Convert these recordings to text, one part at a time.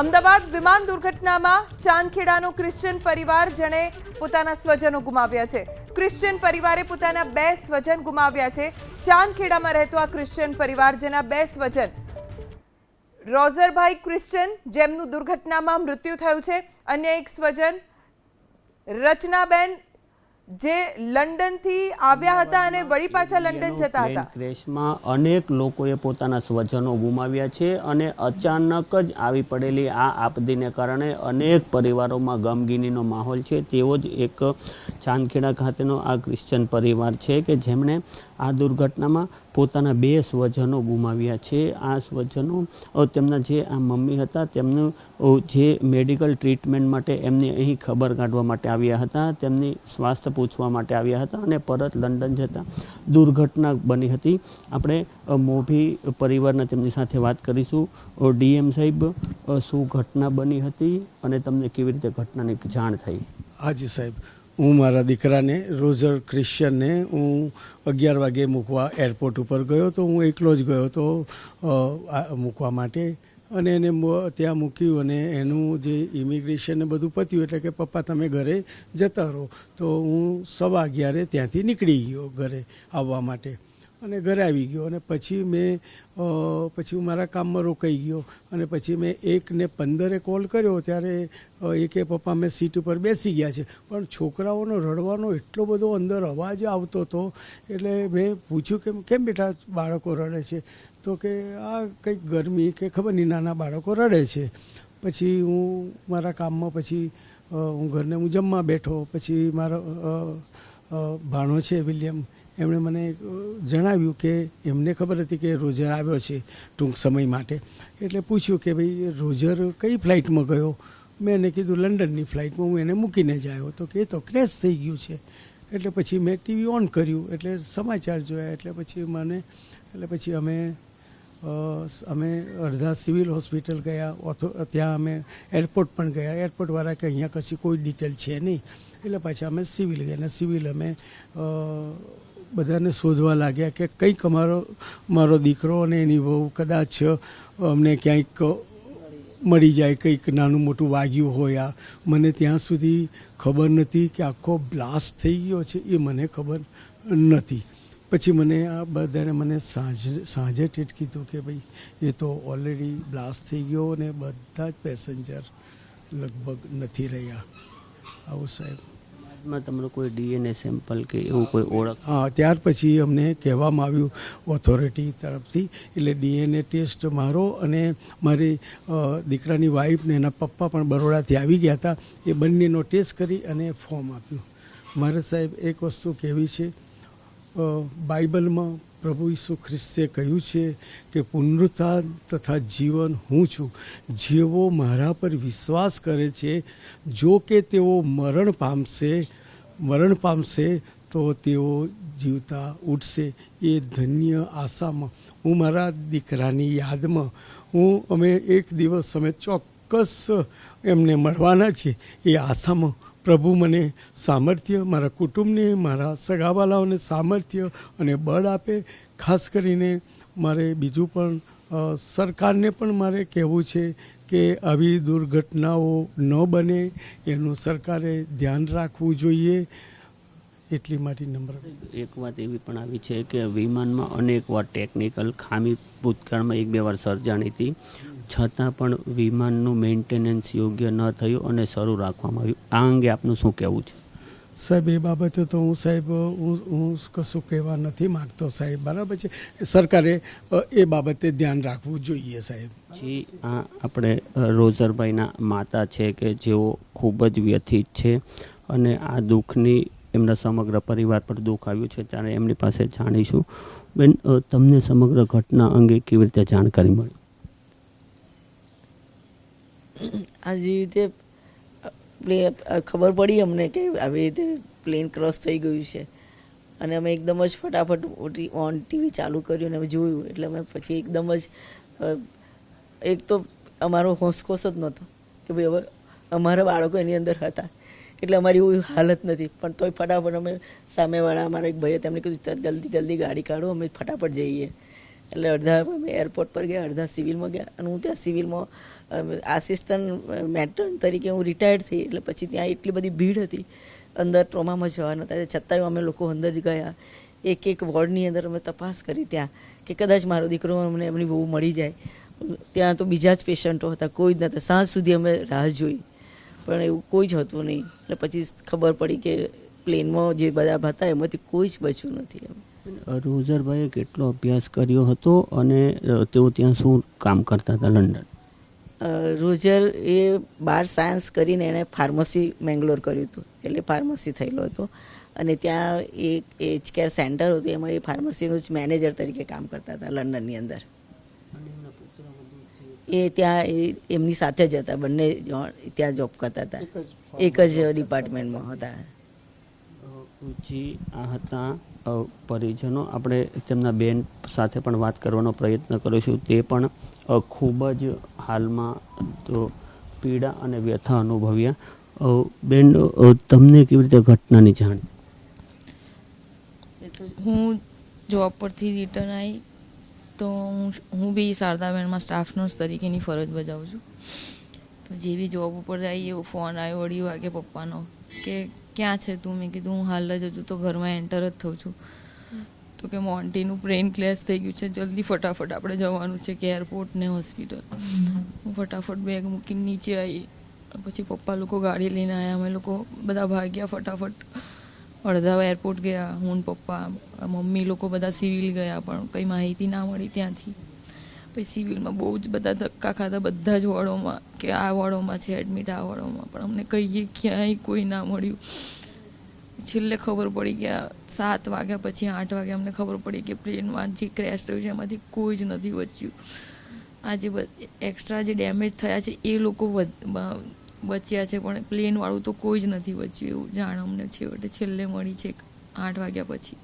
અમદાવાદ વિમાન દુર્ઘટનામાં ચાંદખેડાનો ક્રિશ્ચિયન પરિવાર જેણે પોતાના સ્વજનો ગુમાવ્યા છે. ક્રિશ્ચિયન પરિવારે પોતાના બે સ્વજન ગુમાવ્યા છે. ચાંદખેડામાં રહેતો આ ક્રિશ્ચિયન પરિવાર જેના બે સ્વજન રોઝરભાઈ ક્રિશ્ચિયન જેમનું દુર્ઘટનામાં મૃત્યુ થયું છે. અન્ય એક સ્વજન રચનાબેન જે લંડનથી આવ્યા હતા અને વળી પાછા લંડન જતા હતા. ક્રેશમાં અનેક લોકોએ પોતાના સ્વજનો ગુમાવ્યા છે અને અચાનક જ આવી પડેલી આ આપદીને કારણે અનેક પરિવારોમાં ગમગીનીનો માહોલ છે. તેવો જ એક ચાંદખેડા ખાતેનો આ ક્રિશ્ચન પરિવાર છે કે જેમણે આ દુર્ઘટનામાં પોતાના બે સ્વજનો ગુમાવ્યા છે. આ સ્વજનો તેમના જે આ મમ્મી હતા, તેમનું જે મેડિકલ ટ્રીટમેન્ટ માટે એમને અહીં ખબર કાઢવા માટે આવ્યા હતા, તેમની સ્વાસ્થ્ય પૂછવા માટે આવ્યા હતા અને પરત લંડન જતા દુર્ઘટના બની હતી. આપણે મોભી પરિવારના તેમની સાથે વાત કરીશું. ડીએમ સાહેબ શું ઘટના બની હતી અને તમને કેવી રીતે ઘટનાની જાણ થઈ? હાજી સાહેબ. હું મારા દીકરાને, રોઝર ક્રિશ્ચિયનને હું અગિયાર વાગે મૂકવા એરપોર્ટ ઉપર ગયો તો હું એકલો જ ગયો તો મૂકવા માટે. અને એને ત્યાં મૂક્યું અને એનું જે ઇમિગ્રેશન ને બધું પત્યું એટલે કે, પપ્પા, તમે ઘરે જતા રહો. તો હું સવા અગિયારે ત્યાંથી નીકળી ગયો ઘરે આવવા માટે. અને ઘરે આવી ગયો. અને પછી મેં પછી હું મારા કામમાં રોકાઈ ગયો. અને પછી મેં એકને પંદરે કોલ કર્યો. ત્યારે એ પપ્પા મેં સીટ ઉપર બેસી ગયા છે. પણ છોકરાઓનો રડવાનો એટલો બધો અંદર અવાજ આવતો હતો. એટલે મેં પૂછ્યું કે, કેમ બેટા બાળકો રડે છે? તો કે, આ કંઈક ગરમી કે ખબર નહીં, નાના બાળકો રડે છે. પછી હું મારા કામમાં પછી હું ઘરને હું જમવા બેઠો. પછી મારો ભાણો છે, વિલિયમ એમણે મને જણાવ્યું કે એમને ખબર હતી કે રોજર આવ્યો છે ટૂંક સમય માટે. એટલે પૂછ્યું કે ભાઈ, રોજર કઈ ફ્લાઇટમાં ગયો? મેં એને કીધું, લંડનની ફ્લાઇટમાં હું એને મૂકીને જ આવ્યો. તો કે, એ તો ક્રેશ થઈ ગયું છે. એટલે પછી મેં ટીવી ઓન કર્યું, એટલે સમાચાર જોયા, એટલે પછી મને, એટલે પછી અમે અમે અડધા સિવિલ હોસ્પિટલ ગયા, ઓથો, ત્યાં અમે એરપોર્ટ પણ ગયા. એરપોર્ટવાળા કે, અહીંયા કશી કોઈ ડિટેલ છે નહીં. એટલે પાછા અમે સિવિલ ગયા, અને સિવિલ અમે બધાને શોધવા લાગ્યા કે કંઈક અમારો, મારો દીકરો અને એની બહુ કદાચ અમને ક્યાંક મળી જાય, કંઈક નાનું મોટું વાગ્યું હોય આ. મને ત્યાં સુધી ખબર નથી કે આખો બ્લાસ્ટ થઈ ગયો છે, એ મને ખબર નથી. પછી મને આ બધાને મને સાંજે સાંજે ટેટ કીધું કે ભાઈ, એ તો ઓલરેડી બ્લાસ્ટ થઈ ગયો અને બધા જ પેસેન્જર લગભગ નથી રહ્યા. આવું સાહેબ. બાદમાં તમારો કોઈ ડીએનએ સેમ્પલ કે એવું કોઈ ઓળખ? હા ત્યાર પછી અમને કહેવામાં આવ્યું ઓથોરિટી તરફથી એટલે ડીએનએ ટેસ્ટ મારો અને મારી દીકરાની વાઈફને એના પપ્પા પણ બરોડાથી આવી ગયા હતા. એ બંનેનો ટેસ્ટ કરી અને ફોર્મ આપ્યું. મારે સાહેબ એક વસ્તુ કહેવી છે બાઇબલમાં પ્રભુ ઈસુ ખ્રિસ્તે કહ્યું છે કે પુનરુત્થાન તથા જીવન હું છું. જેઓ મારા પર વિશ્વાસ કરે છે, જો કે તેઓ મરણ પામશે મરણ પામશે તો તેઓ જીવતા ઉઠશે. એ ધન્ય આશામાં હું મારા દીકરાની યાદમાં હું, અમે એક દિવસ અમે ચોક્કસ એમને મળવાના છીએ. એ આશામાં પ્રભુ મને સામર્થ્ય, મારા કુટુંબને, મારા સગાવાલાઓને સામર્થ્ય અને બળ આપે. ખાસ કરીને મારે બીજું પણ સરકારને પણ મારે કહેવું છે કે આવી દુર્ઘટનાઓ ન બને. એનું સરકારે ધ્યાન રાખવું જોઈએ. એટલી મારી નંબર એક વાત એવી પણ આવી છે કે વિમાનમાં અનેક વાર ટેકનિકલ ખામી ભૂતકાળમાં એક બે વાર સર્જાણી હતી. છતાં પણ વિમાનનું મેન્ટેનન્સ યોગ્ય ન થયું અને શરૂ રાખવામાં આવ્યું. આ અંગે આપનું શું કહેવું છે? સાહેબ એ બાબતે તો હું સાહેબ હું હું કશું કહેવા નથી માગતો સાહેબ બરાબર છે? સરકારે એ બાબતે ધ્યાન રાખવું જોઈએ સાહેબ. જી આ આપણે રોઝરભાઈના માતા છે કે જેઓ ખૂબ જ વ્યથિત છે અને આ દુઃખની એમના સમગ્ર પરિવાર પર દુઃખ આવ્યું છે ત્યારે એમની પાસે જાણીશું. બેન તમને સમગ્ર ઘટના અંગે કેવી રીતે જાણકારી મળી? આ જે રીતે પ્લેન ખબર પડી અમને કે આવી રીતે પ્લેન ક્રોસ થઈ ગયું છે. અને અમે એકદમ જ ફટાફટ ઓન ટીવી ચાલુ કર્યું અને અમે જોયું. એટલે અમે પછી એકદમ જ એક તો અમારો હોંસકોસ જ નહોતો કે ભાઈ હવે અમારા બાળકો એની અંદર હતા. એટલે અમારી એવી હાલત નથી. પણ તોય ફટાફટ અમે સામેવાળા, અમારા એક ભાઈએ તેમને કીધું, "ચાલ, જલ્દી જલ્દી ગાડી કાઢો, અમે ફટાફટ જઈએ. એટલે અડધા અમે એરપોર્ટ પર ગયા, અડધા સિવિલમાં ગયા. અને હું ત્યાં સિવિલમાં આસિસ્ટન્ટ મેટર્ન તરીકે હું રિટાયર્ડ થઈ. એટલે પછી ત્યાં એટલી બધી ભીડ હતી. અંદર ટ્રોમામાં જવા નહોતા છતાંય અમે લોકો અંદર જ ગયા. એક એક વોર્ડની અંદર અમે તપાસ કરી ત્યાં કે કદાચ મારો દીકરો અમને એમની બહુ મળી જાય. ત્યાં તો બીજા જ પેશન્ટો હતા. કોઈ જ નહોતા. સાંજ સુધી અમે રાહ જોઈ. પણ એવું કોઈ જ હતું નહીં. એટલે પછી ખબર પડી કે પ્લેનમાં જે બધા હતા, એમાંથી કોઈ જ બચ્યું નથી એમ. રોઝરભાઈએ કેટલો અભ્યાસ કર્યો હતો અને તેઓ ત્યાં શું કામ કરતા હતા લંડન? રોઝર એ બાર સાયન્સ કરીને એણે ફાર્મસી મેંગ્લોર કર્યું હતું એટલે ફાર્મસી થયેલો હતો. અને ત્યાં એક એજ કેર સેન્ટર હતું એમાં એ ફાર્મસીનું જ મેનેજર તરીકે કામ કરતા હતા લંડનની અંદર. એ ત્યાં એમની સાથે જ હતા બંને ત્યાં જોબ કરતા હતા. એક જ ડિપાર્ટમેન્ટમાં હતા. જી, આ હતા પરિજનો. આપણે તેમના બેન સાથે પણ વાત કરવાનો પ્રયત્ન કરીશું. તે પણ ખૂબ જ હાલમાં તો પીડા અને વ્યથા અનુભવ્યા. બેન તમને કેવી રીતે ઘટનાની જાણ હું જોબ પરથી રિટર્ન આવી તો હું હું બી શારદાબેનમાં સ્ટાફ નર્સ તરીકેની ફરજ બજાવું છું. તો જેવી જોબ ઉપર આવી એવો ફોન આવ્યો અઢી વાગે પપ્પાનો કે ક્યાં છે તું? મેં કીધું, હું હાલ જ હજુ તો ઘરમાં એન્ટર જ થઉં છું. તો કે મોન્ટીનું બ્રેન ક્લેશ થઈ ગયું છે. જલ્દી ફટાફટ આપણે જવાનું છે કે એરપોર્ટ ને હોસ્પિટલ હું ફટાફટ બેગ મૂકીને નીચે આવી પછી પપ્પા લોકો ગાડી લઈને આવ્યા અમે લોકો બધા ભાગ્યા ફટાફટ. અડધા એરપોર્ટ ગયા. હું પપ્પા, મમ્મી લોકો બધા સિવિલ ગયા પણ કંઈ માહિતી ના મળી ત્યાંથી. પછી સિવિલમાં બહુ જ બધા ધક્કા ખાતા બધા જ વોર્ડોમાં કે આ વોર્ડોમાં છે એડમિટ આ વોર્ડોમાં. પણ અમને કહીએ ક્યાંય કોઈ ના મળ્યું. છેલ્લે ખબર પડી આ સાત વાગ્યા પછી આઠ વાગ્યા અમને ખબર પડી કે પ્લેનમાં જે ક્રેશ થયું છે, એમાંથી કોઈ જ નથી બચ્યું. આ જે એક્સ્ટ્રા જે ડેમેજ થયા છે, એ લોકો બચ્યા છે, પણ પ્લેનવાળું તો કોઈ જ નથી બચ્યું એવું જાણ અમને છેવટે છેલ્લે મળી છે આઠ વાગ્યા પછી.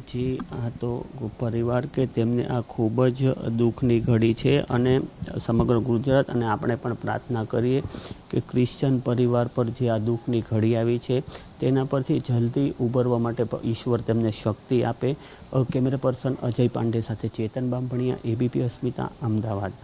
જી આ તો પરિવાર કે તેમને આ ખૂબ જ દુઃખની ઘડી છે અને સમગ્ર ગુજરાત અને આપણે પણ પ્રાર્થના કરીએ કે ક્રિશ્ચન પરિવાર પર જે આ દુઃખની ઘડી આવી છે, તેના પરથી જલ્દી ઉભરવા માટે ઈશ્વર તેમને શક્તિ આપે. કેમેરા પર્સન અજય પાંડે સાથે ચેતન બાંભણિયા એબીપી અસ્મિતા, અમદાવાદ.